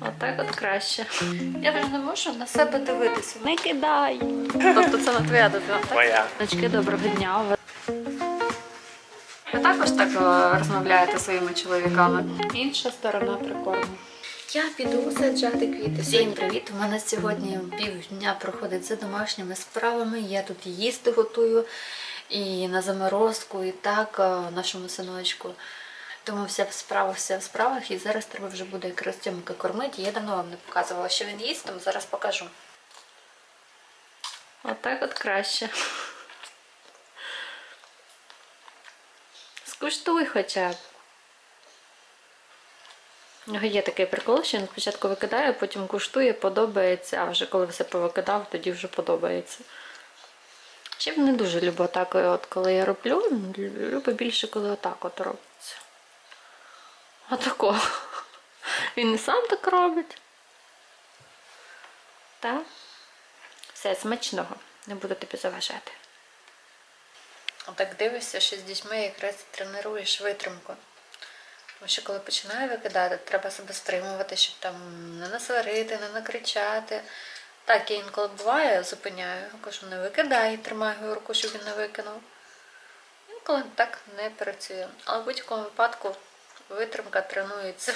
Отак от краще. Я вже не можу на себе дивитися. Не кидай. Тобто це не твоя дитина, так? Моя. Дочки, доброго дня. Ви- також так е, розмовляєте зі своїми чоловіками. Інша сторона прикорму. Я піду саджати квіти. Всім привіт! У мене сьогодні півдня проходить за домашніми справами. Я тут їсти готую і на заморозку, і так е, нашому синочку. Тому вся в справах, все в справах, і зараз треба вже буде якраз Тьомика кормити. Я давно вам не показувала, що він їсть, тому зараз покажу. Отак от краще. Скуштуй хоча б. Є такий прикол, що він спочатку викидає, потім куштує, подобається, а вже коли все повикидав, тоді вже подобається. Ще б не дуже люблю так, от коли я роблю, люблю більше, коли отак от робиться. Отако. Він і сам так робить. Так? Все, смачного. Не буду тобі заважати. Отак дивишся, що з дітьми якраз тренуєш витримку. Тому що коли починаю викидати, треба себе стримувати, щоб там не насварити, не накричати. Так, я інколи буває, зупиняю, кажу, не викидай, тримаю його руку, щоб він не викинув. Інколи так не працює. Але в будь-якому випадку витримка тренується.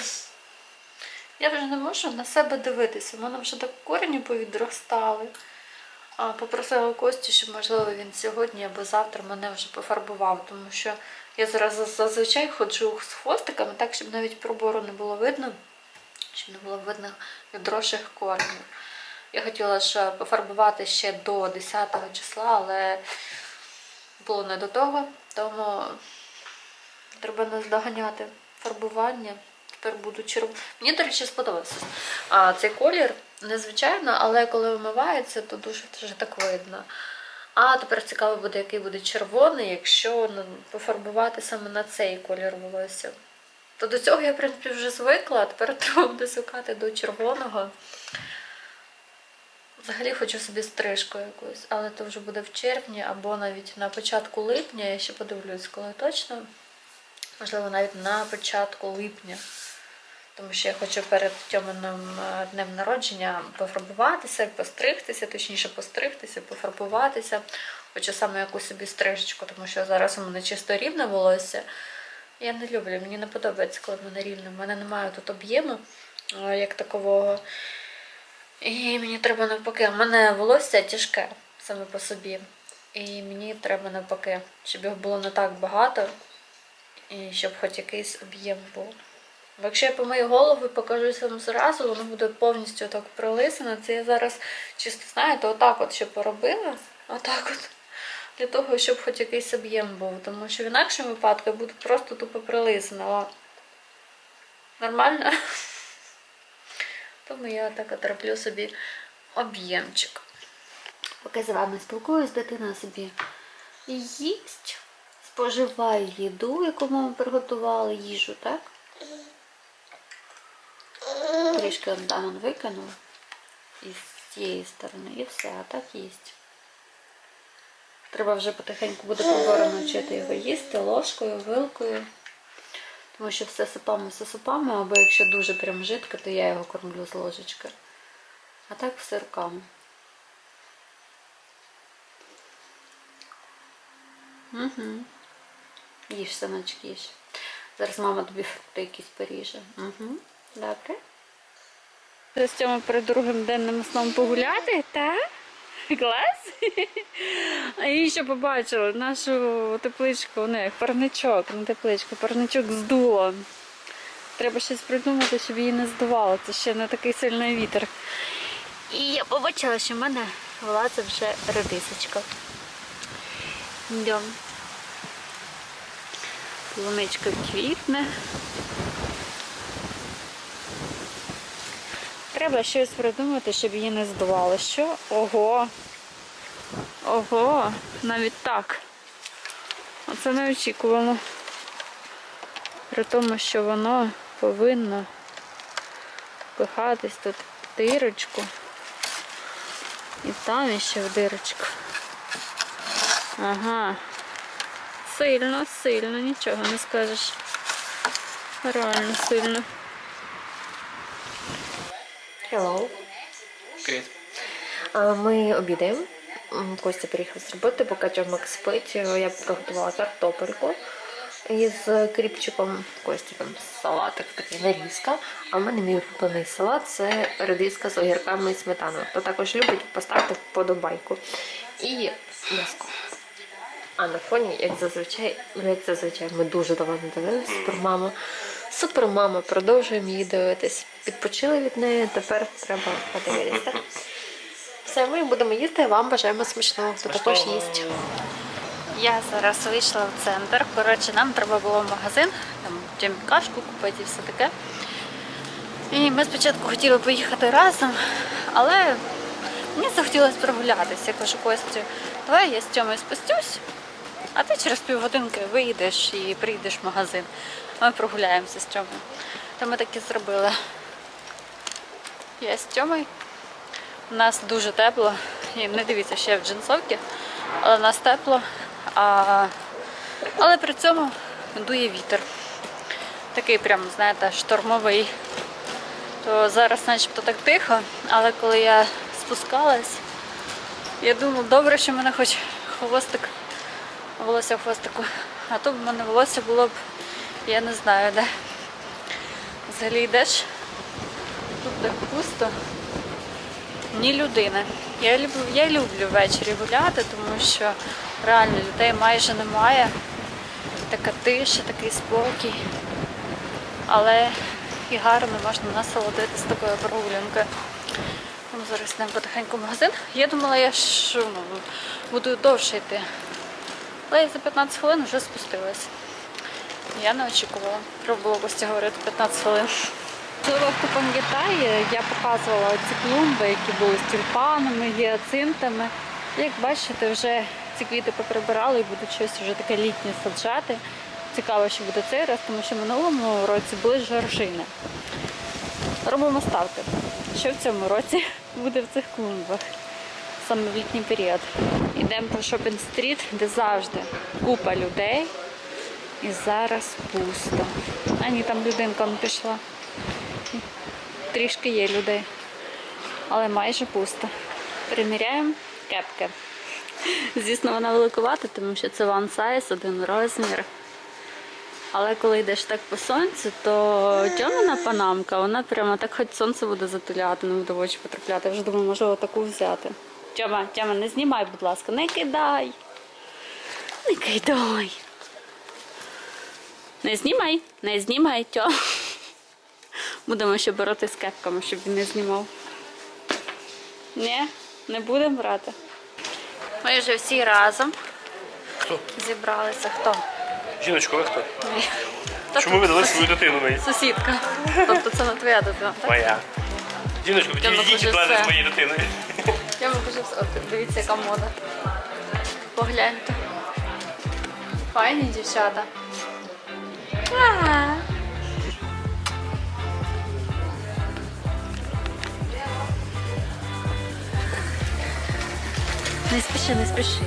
Я вже не можу на себе дивитися. У мене вже так корені повідростали. А, Попросила Костю, щоб, можливо, він сьогодні або завтра мене вже пофарбував, тому що я зараз зазвичай ходжу з хвостиками, так, щоб навіть пробору не було видно, щоб не було видно відросших коренів. Я хотіла ж пофарбувати ще до 10 числа, але було не до того, тому треба наздоганяти фарбування. Тепер буду червоно. Мені, до речі, сподобався а, цей колір. Незвичайно, але коли вимивається, то дуже вже так видно. А тепер цікаво буде, який буде червоний, якщо ну, пофарбувати саме на цей колір волосся. То до цього я, в принципі, вже звикла, а тепер треба буде звикати до червоного. Взагалі хочу собі стрижку якусь, але то вже буде в червні або навіть на початку липня. Я ще подивлюсь, коли точно. Можливо, навіть на початку липня. Тому що я хочу перед Тьоминим е, днем народження пофарбуватися, постригтися, точніше постригтися, пофарбуватися. Хочу саме якусь собі стрижечку, тому що зараз у мене чисто рівне волосся. Я не люблю, мені не подобається, коли в мене рівне. У мене немає тут об'єму е, як такового. І мені треба навпаки. У мене волосся тяжке саме по собі. І мені треба навпаки, щоб його було не так багато, і щоб хоч якийсь об'єм був. Бо якщо я помию голову і покажусь вам зразу, воно буде повністю так прилисане. Це я зараз чисто, знаєте, отак от ще поробила. Отак от. Для того, щоб хоч якийсь об'єм був. Тому що в інакшому випадку я буду просто тупо прилисана. Нормально? Тому я так от роблю собі об'ємчик. Поки з вами спілкуюсь, дитина собі їсть, споживає їду, яку ми приготували, їжу, так? Трішки Дамон викинув із цієї сторони і все, а так їсть. Треба вже потихеньку буде прибором навчити його їсти ложкою, вилкою. Тому що все сипами, все сипами, або якщо дуже прям жидко, то я його кормлю з ложечки. А так все руками. Угу. Їж, синочок, їж. Зараз мама тобі фрукти якісь поріже. Угу. Добре. З перед другим денним сном погуляти, так? Клас? А і ще побачила нашу тепличку, не, парничок, не тепличку, парничок здуло. Треба щось придумати, щоб її не здувало. Це ще не такий сильний вітер. І я побачила, що в мене влазить вже редисочка. Йдемо. Полуничка квітне. Треба щось придумати, щоб її не здувало. Що? Ого! Ого! Навіть так. Оце неочікувано. При тому, що воно повинно пихатись тут в дирочку. І там іще в дирочку. Ага. Сильно, сильно, нічого не скажеш. Реально сильно. Hello. Привіт. А, Ми обідаємо. Костя приїхав з роботи, поки Тьомик спить. Я приготувала картопельку із кріпчиком. Костя там салатик такий нарізка. А в мене мій улюблений салат це редиска з огірками і сметаною. Хто також любить, поставте вподобайку. І м'яско. А на фоні, як зазвичай, ну, як зазвичай, ми дуже давно не дивилися супермама. Супермама, продовжуємо її дивитись. Відпочили від неї, тепер треба подивитися. Все, ми будемо їсти, вам бажаємо смачного, хто також їсть. Я зараз вийшла в центр. Коротше, нам треба було в магазин, там чим кашку купити і все таке. І ми спочатку хотіли поїхати разом, але мені захотілося прогулятися. Я кажу, Костю, давай я з Тьомою спустюсь, а ти через півгодинки вийдеш і прийдеш в магазин. Ми прогуляємося з Тьомою. То ми так і зробили. Я з Тьомою. У нас дуже тепло. І не дивіться, ще в джинсовці, але в нас тепло. А... Але при цьому дує вітер. Такий прям, знаєте, штормовий. То зараз начебто так тихо, але коли я спускалась, я думала, добре, що в мене хоч хвостик, волосся в хвостику. А то б в мене волосся було б, я не знаю де. Взагалі йдеш, тут так пусто ні людини. Я люблю, я люблю ввечері гуляти, тому що реально людей майже немає. Така тиша, такий спокій. Але і гарно можна насолодитися такою прогулянкою. Зараз йдемо потихеньку магазин. Я думала, я що, ну, буду довше йти. Але я за 15 хвилин вже спустилась. Я не очікувала. Було Костя говорити 15 хвилин. Можливо, хто пам'ятає, я показувала ці клумби, які були з тюльпанами, гіацинтами. Як бачите, вже ці квіти поприбирали і будуть щось вже таке літнє саджати. Цікаво, що буде цей раз, тому що минулому році були жоржини. Робимо ставки. Що в цьому році буде в цих клумбах, саме в літній період. Йдемо по шопінг-стріт, де завжди купа людей. І зараз пусто. А ні, там людинка он пішла. Трішки є людей, але майже пусто. Приміряємо кепки. Звісно, вона великувата, тому що це one size, один розмір. Але коли йдеш так по сонцю, то тьомина панамка, вона прямо так хоч сонце буде затуляти, не буде в очі потрапляти. Я вже думаю, можу таку взяти. Тьома, Тьома, не знімай, будь ласка, не кидай. Не кидай. Не знімай, не знімай, Тьома. Будемо ще боротися з кепками, щоб він не знімав. Ні, не будемо брати. Ми вже всі разом Хто? зібралися. Хто? Жіночко, ви хто? Та Чому ви дали свою дитину мені? Сусідка. Тобто це не твоя дитина, так? Моя. Жіночко, покажу від мене все. з моєю дитиною. Я вам все. От, дивіться, яка мода. Погляньте. Файні дівчата. Ага. Не спіши, не спіши.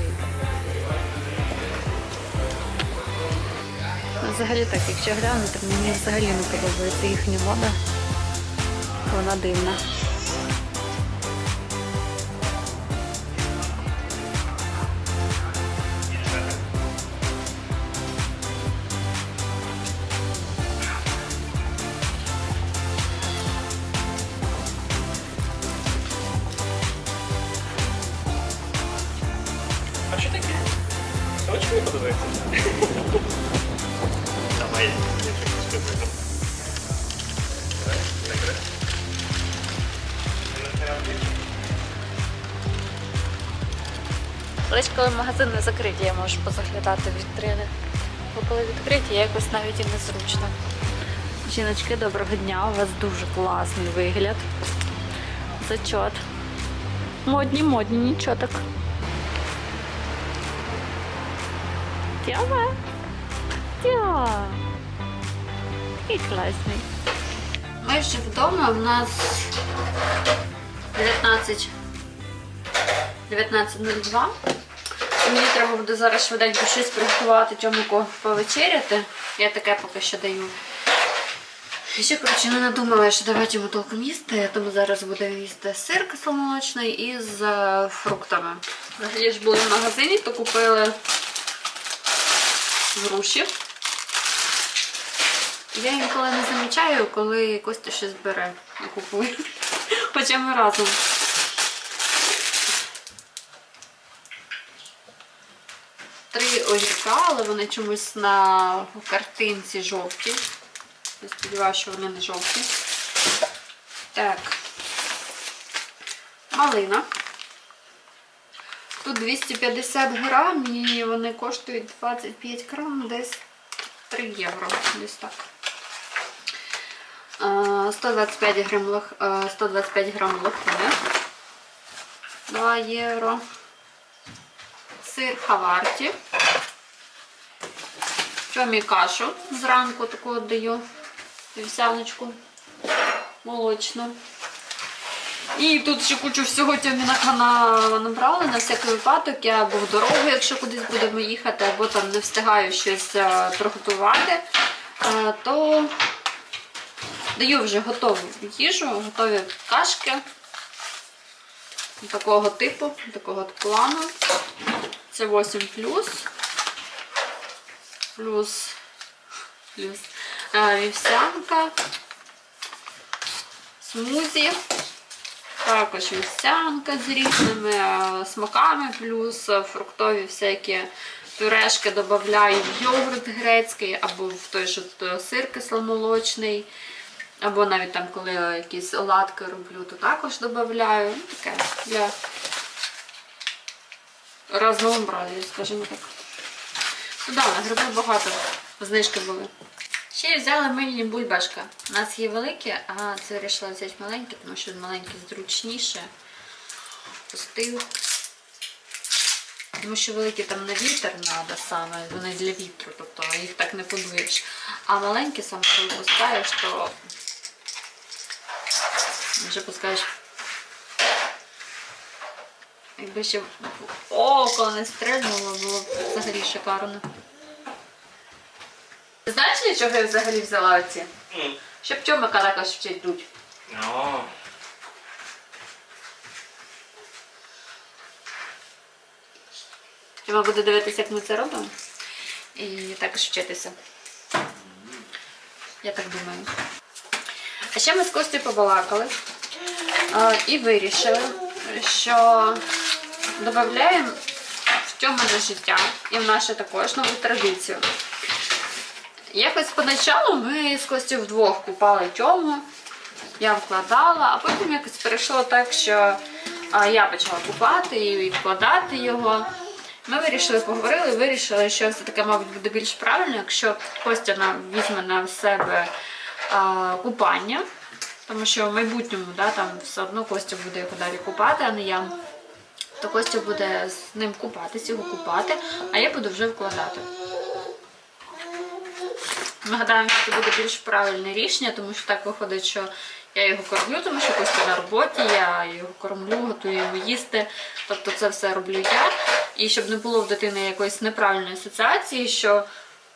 Взагалі так, якщо глянути, мені взагалі не подобається їхня мода. Вона дивна. Очень. Давай, я щось закрий. Коли магазин не закриті, я можу позаглядати вітрини. Бо коли відкриті, якось навіть і незручно. Жіночки, доброго дня, у вас дуже класний вигляд. Зачот. Модні, модні, нічого так. Тяма. Тя. Такий класний. Ми вже вдома, в нас 19 19.02. Мені треба буде зараз швиденько щось приготувати, чомуку повечеряти. Я таке поки що даю. І ще, коротше, не надумала, що давати йому толком їсти, тому зараз буде їсти сир кисломолочний із е, фруктами. Взагалі ж були в магазині, то купили груші. Я інколи не замічаю, коли Костя щось бере і купує. Хоча ми разом. Три огірка, але вони чомусь на картинці жовті. Я сподіваюся, що вони не жовті. Так. Малина. Тут 250 грам і вони коштують 25 грам, десь 3 євро. Десь так. Е, 125 грам, лох, е, 125 грам лохини. 2 євро. Сир хаварті. Чомі кашу зранку таку даю. Вівсяночку молочну. І тут ще кучу всього тьомінака на- набрали на всякий випадок. Я або в дорогу, якщо кудись будемо їхати, або там не встигаю щось е, приготувати, е, то даю вже готову їжу, готові кашки такого типу, такого плану. Це 8 плюс. Плюс, плюс е, вівсянка, смузі. Також вівсянка з різними е, смаками, плюс е, фруктові всякі пюрешки додаю в йогурт грецький, або в той же е, сир кисломолочний, або навіть там, коли якісь оладки роблю, то також додаю. Ну, таке для разнообразия, скажімо так. Ну да, гриби багато, знижки були. Ще взяли мильні бульбашка. У нас є великі, а це вирішила взяти маленькі, тому що маленькі зручніше. Пустив. Тому що великі там на вітер треба саме, вони для вітру, тобто їх так не подуєш. А маленькі саме коли пускаєш, то вже пускаєш. Якби ще око не стрельнуло, було б взагалі шикарно. Знаєш, для чого я взагалі взяла оці? М. Щоб чомика також вчить дуть. О, Тьома буде дивитися, як ми це робимо. І також вчитися. Я так думаю. А ще ми з Костю побалакали і вирішили, що додаємо в тьомане життя і в наше також нову традицію. Якось поначалу ми з Костю вдвох купали тьому, я вкладала, а потім якось перейшло так, що я почала купати і вкладати його. Ми вирішили, поговорили, вирішили, що все таке, мабуть, буде більш правильно, якщо Костя нам візьме на себе а, купання, тому що в майбутньому да, там все одно Костя буде його далі купати, а не я. То Костя буде з ним купатись, його купати, а я буду вже вкладати. Гадаємо, що це буде більш правильне рішення, тому що так виходить, що я його кормлю, тому що Костя на роботі, я його кормлю, готую йому їсти. Тобто це все роблю я. І щоб не було в дитини якоїсь неправильної асоціації, що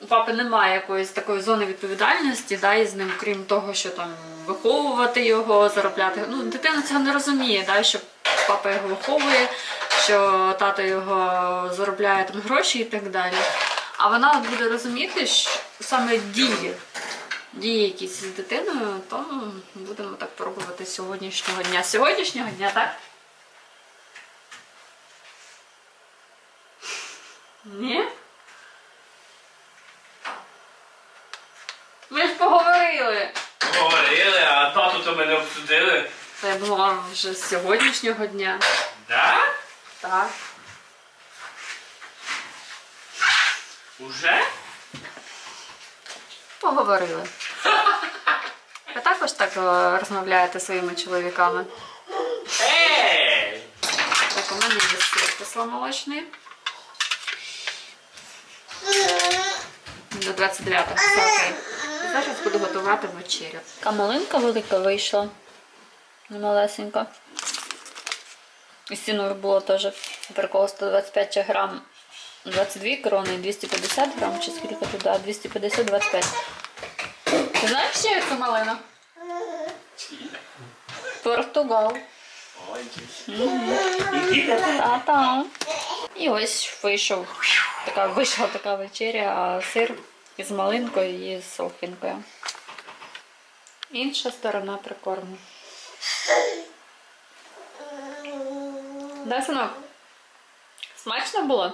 у папи немає якоїсь такої зони відповідальності, да, і з ним, крім того, що там виховувати його, заробляти. Ну, дитина цього не розуміє, да, що папа його виховує, що тато його заробляє там гроші і так далі. А вона буде розуміти, що саме дії, дії якісь з дитиною, то будемо так пробувати сьогоднішнього дня. Сьогоднішнього дня, так? Ні? Ми ж поговорили. говорили, а тату то мене обсудили. Та я думала вже з сьогоднішнього дня. Да? Так. Уже? Поговорили. Ви також так е, розмовляєте зі своїми чоловіками. Ей! Так, у мене є сир кисломолочний. До 29-го. Все окей. Зараз буду готувати вечерю. Камалинка велика вийшла. Малесенька. І стіною було теж прикол 125 грам. 22 крони, 250 грам, чи скільки туди, 250-25. Ти Знаєш, що це малина? Португал. Ой, Іди Та-та. І ось вийшов така, вийшла така вечеря, а сир із малинкою і з солфінкою. Інша сторона прикорму. Да, синок? Смачно було?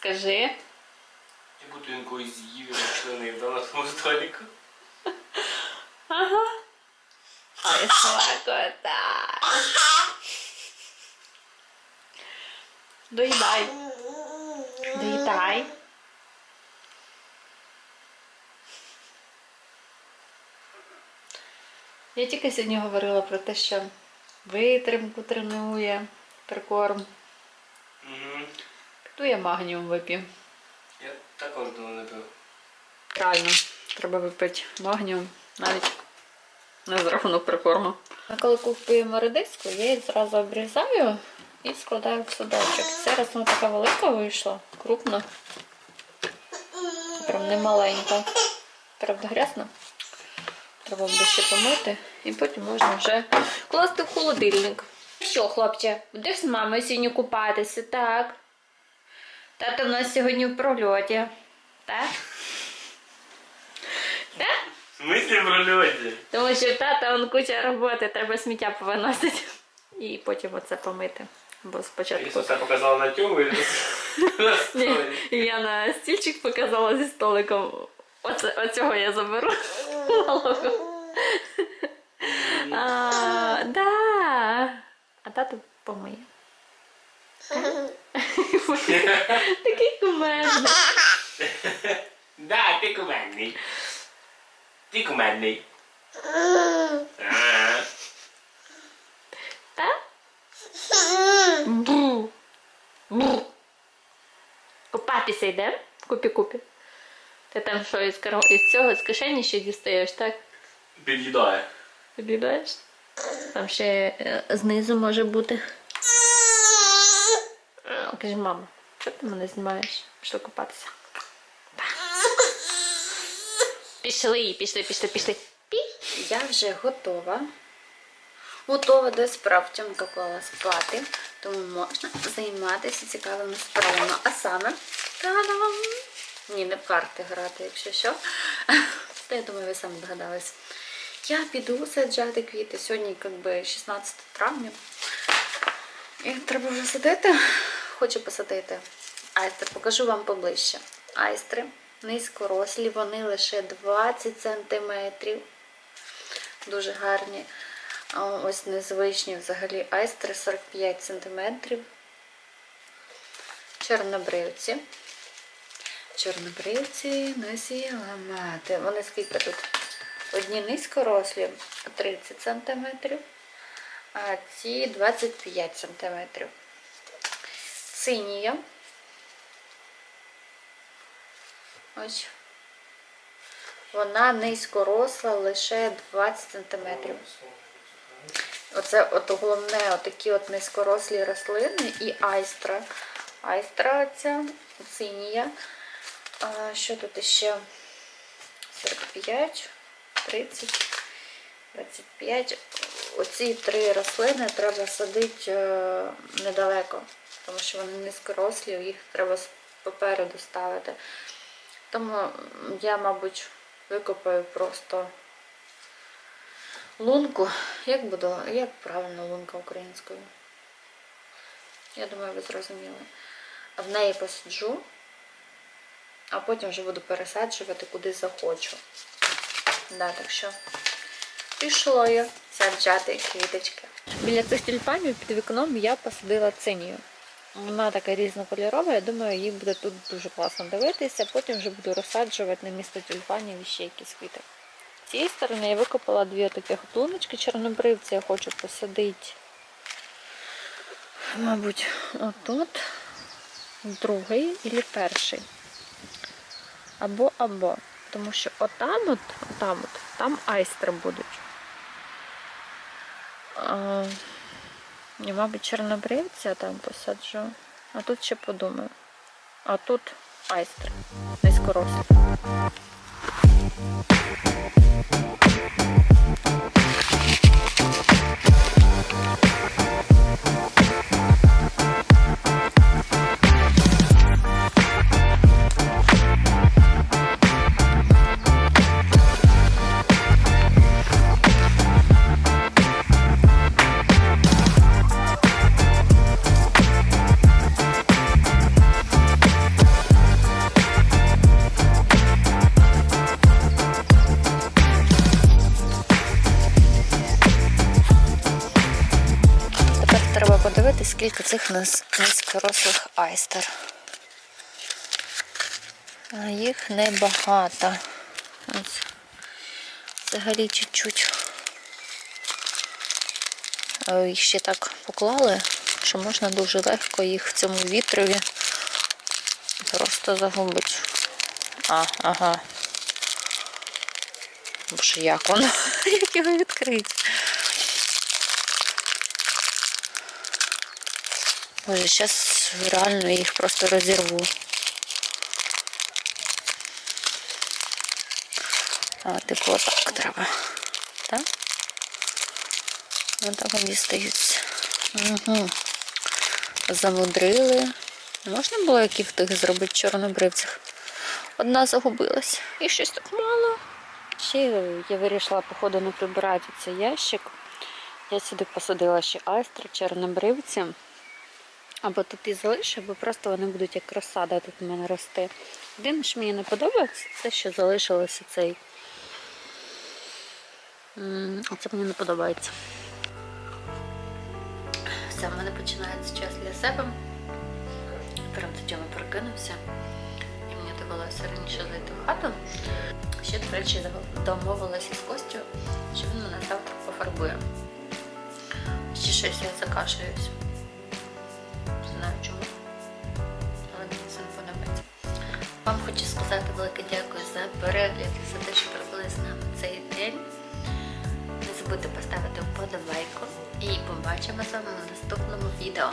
Скажи. Я будто він когось з'їв і розчленив да, на тому столику. Ага. Ой, смакота. Доїдай. Доїдай. Я тільки сьогодні говорила про те, що витримку тренує, прикорм. Угу. Я магніум вип'ю. Я також давно не пив. Реально, треба випити магніум навіть не з рахунок прикорму. А коли купуємо редиску, я її зразу обрізаю і складаю в судочок. Цей раз вона така велика вийшла, крупна. Прям не маленька. Правда, грязна. Треба буде ще помити і потім можна вже класти в холодильник. Що, хлопче, будеш з мамою сьогодні купатися, так? Тато в нас сьогодні в прольоті. Так? Так? В смислі в прольоті? Тому що в тата он куча роботи, треба сміття повиносити. І потім оце помити. Бо спочатку. Ісуса показала на тюму і на я на стільчик показала зі столиком. Оце, оцього я заберу. Малого. А, да. А тато помиє. Такий кумедний. Да, ти кумедний. Ти кумедний. Купатися йде? Купі-купі. Ти там що із, кар- із цього, з кишені ще дістаєш, так? Під'їдає. Підглядаєш? Там ще е, знизу може бути. Е, Каже, мама, що ти мене знімаєш? Пішли купатися. Па. Пішли, пішли, пішли, пішли. Пі. Я вже готова. Готова до справ Тьомка клала спати, тому можна займатися цікавими справами. А саме та-дам! Ні, не в карти грати, якщо що. Та я думаю, ви самі догадались. Я піду саджати квіти. Сьогодні якби 16 травня. І треба вже садити. Хочу посадити айстри. Покажу вам поближче. Айстри низькорослі, вони лише 20 сантиметрів. Дуже гарні. Ось незвичні взагалі айстри 45 сантиметрів. Чорнобривці. Чорнобривці насіяла мати. Вони скільки тут? Одні низькорослі 30 см, а ці 25 см. Цинія. Ось. Вона низькоросла лише 20 см. Оце от головне, отакі от низькорослі рослини і айстра. Айстра ця, цинія. А, що тут іще? 45, 30, 25. Оці три рослини треба садити е, недалеко, тому що вони низькорослі, їх треба попереду ставити. Тому я, мабуть, викопаю просто лунку. Як буду, як правильно лунка українською? Я думаю, ви зрозуміли. В неї посаджу, а потім вже буду пересаджувати куди захочу. Да, так що пішло я саджати квіточки. Біля цих тюльпанів під вікном я посадила цинію. Вона така різнокольорова, я думаю, їй буде тут дуже класно дивитися. Потім вже буду розсаджувати на місто тюльпанів і ще якісь квіти. З цієї сторони я викопала дві таких луночки чорнобривці, я хочу посадити, мабуть, отут, другий і перший. Або або. Тому що отам от, отам от, там айстри будуть. І, мабуть, чорнобривця там посаджу. А тут ще подумаю. А тут айстри. Низькорослі. Тепер скільки цих низькорослих айстер. Їх небагато. Ось. Взагалі чуть-чуть. Е, Їх ще так поклали, що можна дуже легко їх в цьому вітрові просто загубити. А, ага. Боже, як воно? Як його відкрити? Боже, зараз реально їх просто розірву. А, типу, отак треба. Так? Отак вони дістаються. Угу. Замудрили. Можна було які в тих зробити чорнобривцях? Одна загубилась. І щось так мало. Ще я вирішила, походу, не прибирати цей ящик. Я сюди посадила ще айстри, чорнобривці. Або тут і залишу, або просто вони будуть як розсада тут у мене рости. Єдине, що мені не подобається, це що залишилося цей. М, Оце мені не подобається. Все, в мене починається час для себе. Перед Тьома прокинувся. І мені довелося раніше зайти в хату. Ще, до речі, домовилася з Костю, що він мене завтра пофарбує. Ще щось я закашляюсь. Вам хочу сказати велике дякую за перегляд і за те, що провели з нами цей день. Не забудьте поставити вподобайку і побачимо з вами на наступному відео.